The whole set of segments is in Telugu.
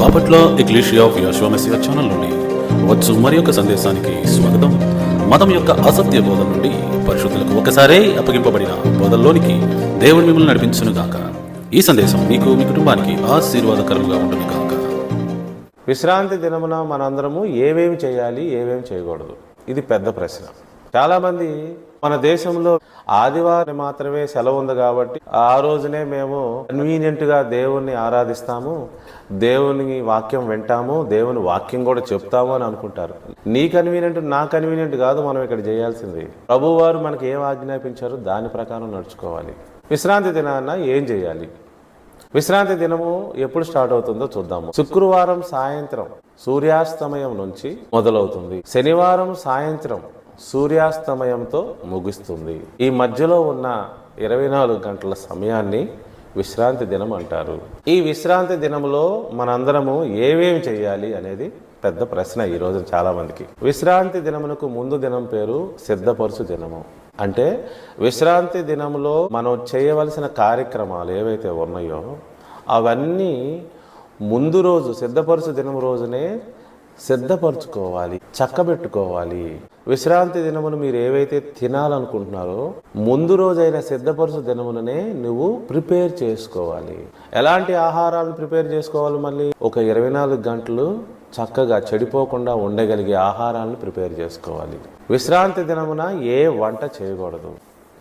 బాపట్ల ఎక్లీషియా ఆఫ్ యశ్వమసియా ఛానల్ నుండి వచ్చు మరి యొక్క సందేశానికి స్వాగతం. మతం యొక్క అసత్య బోధన నుండి పరిశుద్ధులకు ఒకసారే అప్పగింపబడిన బోధల్లోనికి దేవుడు మిమ్మల్ని నడిపించును గాక. ఈ సందేశం మీకు మీ కుటుంబానికి ఆశీర్వాదకరంగా ఉంటుంది గాక. విశ్రాంతి దినమున మనందరము ఏమేమి చేయాలి ఏమేమి చేయకూడదు? ఇది పెద్ద ప్రశ్న. చాలామంది మన దేశంలో ఆదివారం మాత్రమే సెలవు ఉంది కాబట్టి ఆ రోజునే మేము కన్వీనియంట్గా దేవుణ్ణి ఆరాధిస్తాము దేవుని వాక్యం వింటాము దేవుని వాక్యం కూడా చెప్తాము అని అనుకుంటారు. నీ కన్వీనియంట్ నా కన్వీనియంట్ కాదు మనం ఇక్కడ చేయాల్సింది. ప్రభువారు మనకి ఏం ఆజ్ఞాపించారో దాని ప్రకారం నడుచుకోవాలి. విశ్రాంతి దినాన్న ఏం చేయాలి? విశ్రాంతి దినము ఎప్పుడు స్టార్ట్ అవుతుందో చూద్దాము. శుక్రవారం సాయంత్రం సూర్యాస్తమయం నుంచి మొదలవుతుంది. శనివారం సాయంత్రం సూర్యాస్తమయంతో ముగుస్తుంది. ఈ మధ్యలో ఉన్న ఇరవై నాలుగు గంటల సమయాన్ని విశ్రాంతి దినం అంటారు. ఈ విశ్రాంతి దినములో మనందరము ఏమేమి చేయాలి అనేది పెద్ద ప్రశ్న ఈ రోజు చాలా మందికి. విశ్రాంతి దినమునకు ముందు దినం పేరు సిద్ధపరుచు దినము. అంటే విశ్రాంతి దినములో మనం చేయవలసిన కార్యక్రమాలు ఏవైతే ఉన్నాయో అవన్నీ ముందు రోజు సిద్ధపరుచు దినం రోజునే సిద్ధపరచుకోవాలి చక్కబెట్టుకోవాలి. విశ్రాంతి దినమును మీరు ఏవైతే తినాలనుకుంటున్నారో ముందు రోజైన సిద్ధపరుచు దినముననే నువ్వు ప్రిపేర్ చేసుకోవాలి. ఎలాంటి ఆహారాలు ప్రిపేర్ చేసుకోవాలి మళ్ళీ? ఒక ఇరవై నాలుగు గంటలు చక్కగా చెడిపోకుండా ఉండగలిగే ఆహారాలను ప్రిపేర్ చేసుకోవాలి. విశ్రాంతి దినమున ఏ వంట చేయకూడదు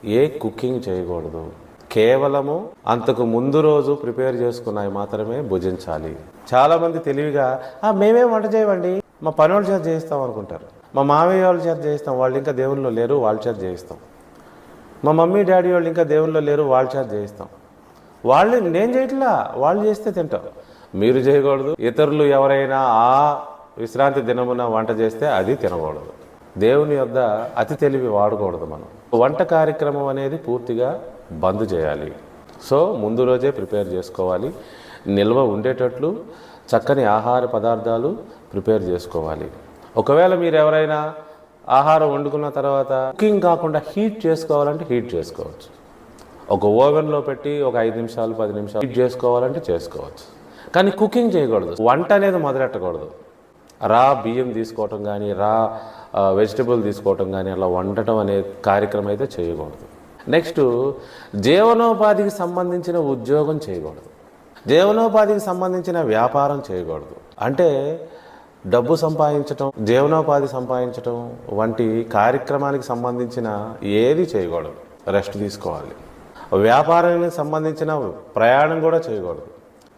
ఏ కుకింగ్ చేయకూడదు కేవలము అంతకు ముందు రోజు ప్రిపేర్ చేసుకున్నవి మాత్రమే భుజించాలి. చాలామంది తెలివిగా "ఆ, వంట చేయమండి? మా పని వాళ్ళ చేత చేయిస్తాం అనుకుంటారు. మా మామయ్య వాళ్ళ చేత చేయిస్తాం వాళ్ళు ఇంకా దేవుళ్ళు లేరు వాళ్ళ చేత చేయిస్తాం. మా మమ్మీ డాడీ వాళ్ళు ఇంకా దేవుళ్ళు లేరు వాళ్ళ చేత చేయిస్తాం. వాళ్ళు నేను చేయట్లా వాళ్ళు చేస్తే తింటాం. మీరు చేయకూడదు. ఇతరులు ఎవరైనా ఆ విశ్రాంతి దినమున వంట చేస్తే అది తినకూడదు. దేవుని యొద్ద అతి తెలివి వాడకూడదు మనం. వంట కార్యక్రమం అనేది పూర్తిగా బంద్ చేయాలి. సో ముందు రోజే ప్రిపేర్ చేసుకోవాలి. నిల్వ ఉండేటట్లు చక్కని ఆహార పదార్థాలు ప్రిపేర్ చేసుకోవాలి. ఒకవేళ మీరు ఎవరైనా ఆహారం వండుకున్న తర్వాత కుకింగ్ కాకుండా హీట్ చేసుకోవాలంటే హీట్ చేసుకోవచ్చు. ఒక ఓవెన్లో పెట్టి ఒక ఐదు నిమిషాలు పది నిమిషాలు హీట్ చేసుకోవాలంటే చేసుకోవచ్చు. కానీ కుకింగ్ చేయకూడదు. వంట అనేది మొదలెట్టకూడదు. రా బియ్యం తీసుకోవటం కానీ రా వెజిటబుల్ తీసుకోవటం కానీ అలా వండటం అనే కార్యక్రమం అయితే చేయకూడదు. నెక్స్ట్ జీవనోపాధికి సంబంధించిన ఉద్యోగం చేయకూడదు. జీవనోపాధికి సంబంధించిన వ్యాపారం చేయకూడదు. అంటే డబ్బు సంపాదించటం జీవనోపాధి సంపాదించటం వంటి కార్యక్రమానికి సంబంధించిన ఏది చేయకూడదు. రెస్ట్ తీసుకోవాలి. వ్యాపారానికి సంబంధించిన ప్రయాణం కూడా చేయకూడదు.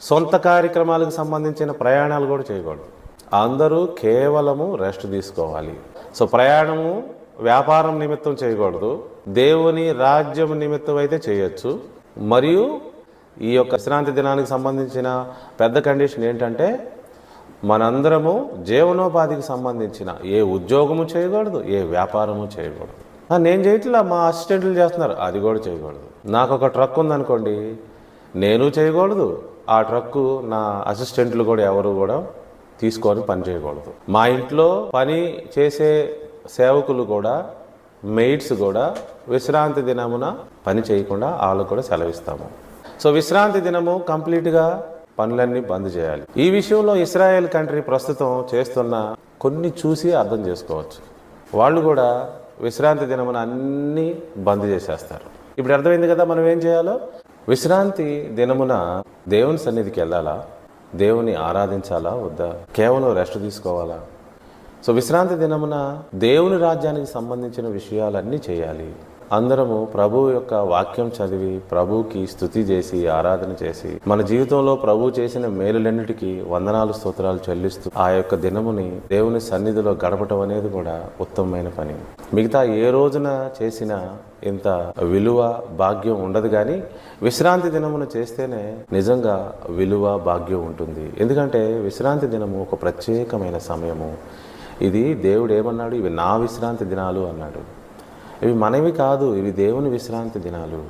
సొంత కార్యక్రమాలకు సంబంధించిన ప్రయాణాలు కూడా చేయకూడదు. అందరూ కేవలము రెస్ట్ తీసుకోవాలి. సో ప్రయాణము వ్యాపారం నిమిత్తం చేయకూడదు. దేవుని రాజ్యం నిమిత్తం అయితే చేయొచ్చు. మరియు ఈ యొక్క విశ్రాంతి దినానికి సంబంధించిన పెద్ద కండిషన్ ఏంటంటే మనందరము జీవనోపాధికి సంబంధించిన ఏ ఉద్యోగము చేయకూడదు ఏ వ్యాపారము చేయకూడదు. నేను చేయట్లా మా అసిస్టెంట్లు చేస్తున్నారు అది కూడా చేయకూడదు. నాకు ఒక ట్రక్ ఉందనుకోండి నేను చేయకూడదు ఆ ట్రక్కు నా అసిస్టెంట్లు కూడా ఎవరు కూడా తీసుకొని పని చేయకూడదు. మా ఇంట్లో పని చేసే సేవకులు కూడా మెయిడ్స్ కూడా విశ్రాంతి దినమున పని చేయకుండా వాళ్ళకు కూడా సెలవిస్తాము. సో విశ్రాంతి దినము కంప్లీట్గా పనులన్నీ బంద్ చేయాలి. ఈ విషయంలో ఇస్రాయెల్ కంట్రీ ప్రస్తుతం చేస్తున్న కొన్ని చూసి అర్థం చేసుకోవచ్చు. వాళ్ళు కూడా విశ్రాంతి దినమున అన్నీ బంద్ చేసేస్తారు. ఇప్పుడు అర్థమైంది కదా మనం ఏం చేయాలో? విశ్రాంతి దినమున దేవుని సన్నిధికి వెళ్ళాలా? దేవుని ఆరాధించాలా? వద్దా? కేవలం రెస్ట్ తీసుకోవాలా? సో విశ్రాంతి దినమున దేవుని రాజ్యానికి సంబంధించిన విషయాలన్నీ చేయాలి. అందరము ప్రభు యొక్క వాక్యం చదివి ప్రభుకి స్థుతి చేసి ఆరాధన చేసి మన జీవితంలో ప్రభు చేసిన మేలులన్నిటికీ వందనాలు స్తోత్రాలు చెల్లిస్తూ ఆ యొక్క దినముని దేవుని సన్నిధిలో గడపటం అనేది కూడా ఉత్తమమైన పని. మిగతా ఏ రోజున చేసిన ఇంత విలువ భాగ్యం ఉండదు కానీ విశ్రాంతి దినమున చేస్తేనే నిజంగా విలువ భాగ్యం ఉంటుంది. ఎందుకంటే విశ్రాంతి దినము ఒక ప్రత్యేకమైన సమయము. ఇది దేవుడు ఏమన్నాడు? ఇవి నా విశ్రాంతి దినాలు అన్నాడు. ఇవి మనవి కాదు ఇవి దేవుని విశ్రాంతి దినాలు.